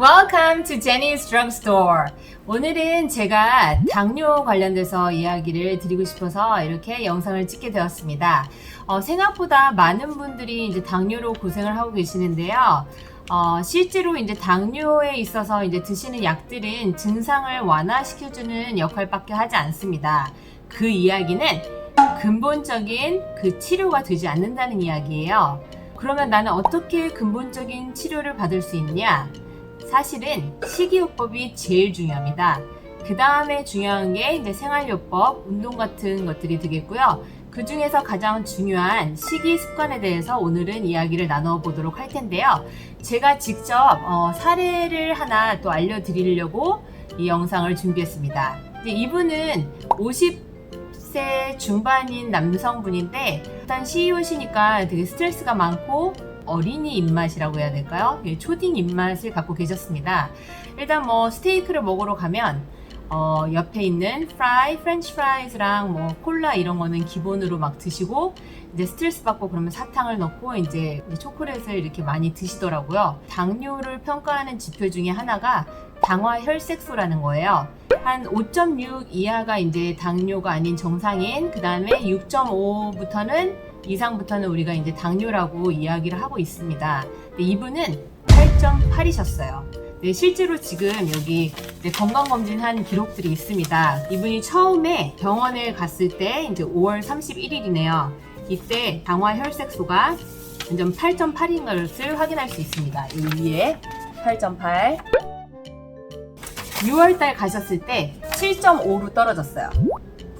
Welcome to Jenny's Drugstore. 오늘은 제가 당뇨 관련돼서 이야기를 드리고 싶어서 이렇게 영상을 찍게 되었습니다. 어, 생각보다 많은 분들이 이제 당뇨로 고생을 하고 계시는데요. 어, 실제로 이제 당뇨에 있어서 이제 드시는 약들은 증상을 완화시켜주는 역할밖에 하지 않습니다. 그 이야기는 근본적인 그 치료가 되지 않는다는 이야기예요. 그러면 나는 어떻게 근본적인 치료를 받을 수 있냐? 사실은 식이요법이 제일 중요합니다. 그 다음에 중요한 게 이제 생활요법, 운동 같은 것들이 되겠고요. 그 중에서 가장 중요한 식이 습관에 대해서 오늘은 이야기를 나눠보도록 할 텐데요. 제가 직접 어, 사례를 하나 또 알려드리려고 이 영상을 준비했습니다. 이분은 50세 중반인 남성분인데 일단 CEO시니까 되게 스트레스가 많고 어린이 입맛이라고 해야 될까요? 예, 초딩 입맛을 갖고 계셨습니다. 일단 뭐 스테이크를 먹으러 가면 어, 옆에 있는 프라이, 프렌치 프라이즈랑 뭐 콜라 이런 거는 기본으로 막 드시고 이제 스트레스 받고 그러면 사탕을 넣고 이제 초콜릿을 이렇게 많이 드시더라고요. 당뇨를 평가하는 지표 중에 하나가 당화 혈색소라는 거예요. 한 5.6 이하가 이제 당뇨가 아닌 정상인, 그 다음에 6.5부터는 이상부터는 우리가 이제 당뇨라고 이야기를 하고 있습니다. 근데 이분은 8.8이셨어요. 네, 실제로 지금 여기 건강검진한 기록들이 있습니다. 이분이 처음에 병원에 갔을 때 이제 5월 31일이네요. 이때 당화 혈색소가 완전 8.8인 것을 확인할 수 있습니다. 이 위에 8.8. 6월달 가셨을 때 7.5로 떨어졌어요.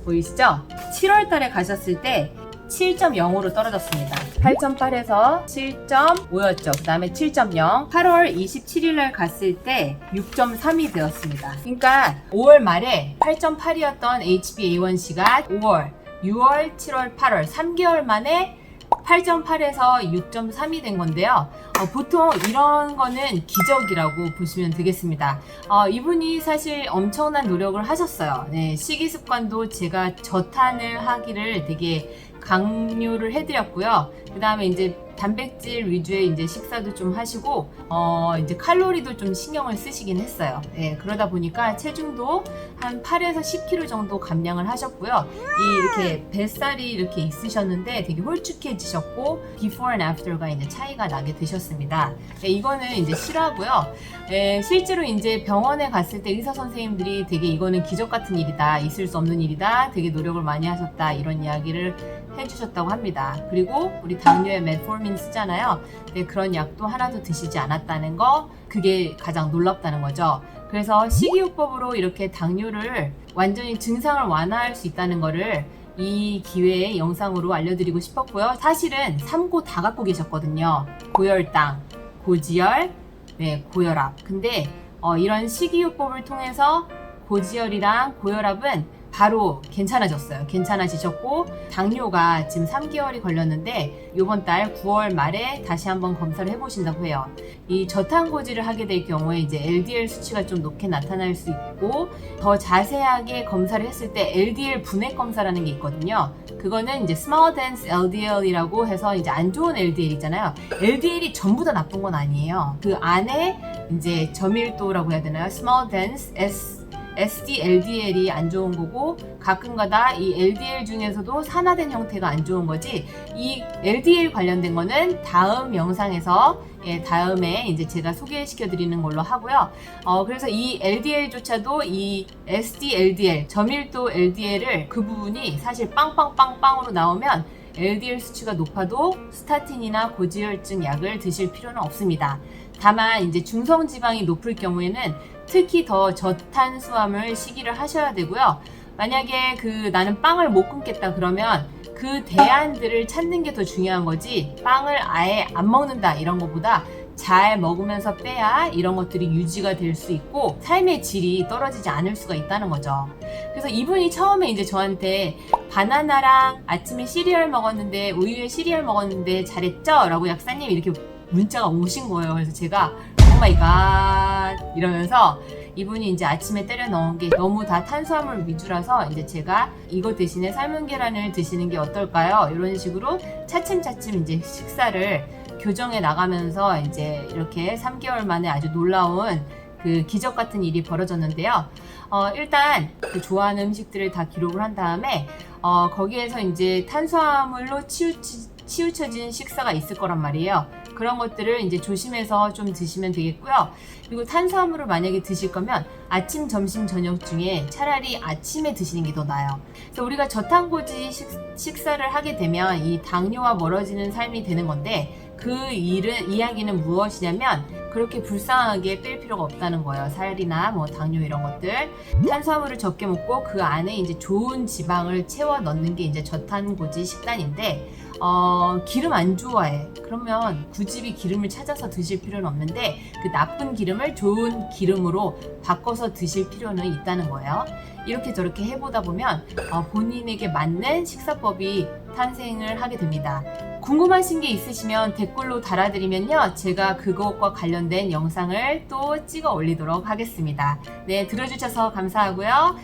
보이시죠? 7월달에 가셨을 때 7.0으로 떨어졌습니다. 8.8에서 7.5였죠. 그 다음에 7.0. 8월 27일 날 갔을 때 6.3이 되었습니다. 그러니까 5월 말에 8.8이었던 HbA1c가 5월, 6월, 7월, 8월 3개월 만에 8.8에서 6.3이 된 건데요. 어, 보통 이런 거는 기적이라고 보시면 되겠습니다. 어, 이분이 사실 엄청난 노력을 하셨어요. 네, 식이 습관도 제가 저탄을 하기를 되게 강요를 해드렸고요. 그 다음에 이제 단백질 위주의 이제 식사도 좀 하시고, 어, 이제 칼로리도 좀 신경을 쓰시긴 했어요. 예, 그러다 보니까 체중도 한 8에서 10kg 정도 감량을 하셨고요. 이 이렇게 뱃살이 이렇게 있으셨는데 되게 홀쭉해지셨고, before and after가 이제 차이가 나게 되셨습니다. 예, 이거는 이제 실화고요. 예, 실제로 이제 병원에 갔을 때 의사 선생님들이 되게 이거는 기적 같은 일이다, 있을 수 없는 일이다, 되게 노력을 많이 하셨다, 이런 이야기를 해주셨다고 합니다. 그리고 우리 당뇨에 메포민 쓰잖아요. 근데 그런 약도 하나도 드시지 않았다는 거, 그게 가장 놀랍다는 거죠. 그래서 식이요법으로 이렇게 당뇨를 완전히 증상을 완화할 수 있다는 거를 이 기회에 영상으로 알려드리고 싶었고요. 사실은 3고 다 갖고 계셨거든요. 고혈당, 고지혈, 네, 고혈압. 근데 어, 이런 식이요법을 통해서 고지혈이랑 고혈압은 바로 괜찮아졌어요. 괜찮아지셨고 당뇨가 지금 3개월이 걸렸는데 이번 달 9월 말에 다시 한번 검사를 해보신다고 해요. 이 저탄고지를 하게 될 경우에 이제 LDL 수치가 좀 높게 나타날 수 있고 더 자세하게 검사를 했을 때 LDL 분해 검사라는 게 있거든요. 그거는 이제 small dense LDL이라고 해서 이제 안 좋은 LDL이잖아요. LDL이 전부 다 나쁜 건 아니에요. 그 안에 이제 저밀도라고 해야 되나요? small dense S SD, LDL이 안 좋은 거고 가끔가다 이 LDL 중에서도 산화된 형태가 안 좋은 거지 이 LDL 관련된 거는 다음 영상에서 예, 다음에 이제 제가 소개시켜 드리는 걸로 하고요. 어, 그래서 이 LDL조차도 이 SD, LDL, 저밀도 LDL을 그 부분이 사실 빵빵빵빵으로 나오면 LDL 수치가 높아도 스타틴이나 고지혈증 약을 드실 필요는 없습니다. 다만 이제 중성 지방이 높을 경우에는 특히 더 저탄수화물 시기를 하셔야 되고요. 만약에 그 나는 빵을 못 끊겠다 그러면 그 대안들을 찾는 게 더 중요한 거지 빵을 아예 안 먹는다 이런 것보다 잘 먹으면서 빼야 이런 것들이 유지가 될 수 있고 삶의 질이 떨어지지 않을 수가 있다는 거죠. 그래서 이분이 처음에 이제 저한테 바나나랑 아침에 시리얼 먹었는데 우유에 시리얼 먹었는데 잘했죠? 라고 약사님 이렇게 문자가 오신 거예요. 그래서 제가 오마이갓 이러면서 이분이 이제 아침에 때려 넣은 게 너무 다 탄수화물 위주라서 이제 제가 이거 대신에 삶은 계란을 드시는 게 어떨까요? 이런 식으로 차츰차츰 이제 식사를 교정해 나가면서 이제 이렇게 3개월 만에 아주 놀라운 그 기적 같은 일이 벌어졌는데요. 어, 일단 그 좋아하는 음식들을 다 기록을 한 다음에 어, 거기에서 이제 탄수화물로 치우치, 치우쳐진 식사가 있을 거란 말이에요. 그런 것들을 이제 조심해서 좀 드시면 되겠고요. 그리고 탄수화물을 만약에 드실 거면 아침, 점심, 저녁 중에 차라리 아침에 드시는 게 더 나아요. 그래서 우리가 저탄고지 식, 식사를 하게 되면 이 당뇨와 멀어지는 삶이 되는 건데 그 일은 이야기는 무엇이냐면 그렇게 불쌍하게 뺄 필요가 없다는 거예요. 살이나 뭐 당뇨 이런 것들. 탄수화물을 적게 먹고 그 안에 이제 좋은 지방을 채워 넣는 게 이제 저탄고지 식단인데 어, 기름 안 좋아해. 그러면 굳이 기름을 찾아서 드실 필요는 없는데 그 나쁜 기름을 좋은 기름으로 바꿔서 드실 필요는 있다는 거예요. 이렇게 저렇게 해보다 보면 어, 본인에게 맞는 식사법이 탄생을 하게 됩니다. 궁금하신 게 있으시면 댓글로 달아드리면요. 제가 그것과 관련된 영상을 또 찍어 올리도록 하겠습니다. 네, 들어주셔서 감사하고요.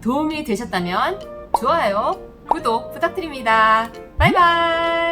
도움이 되셨다면 좋아요, 구독 부탁드립니다. 바이바이!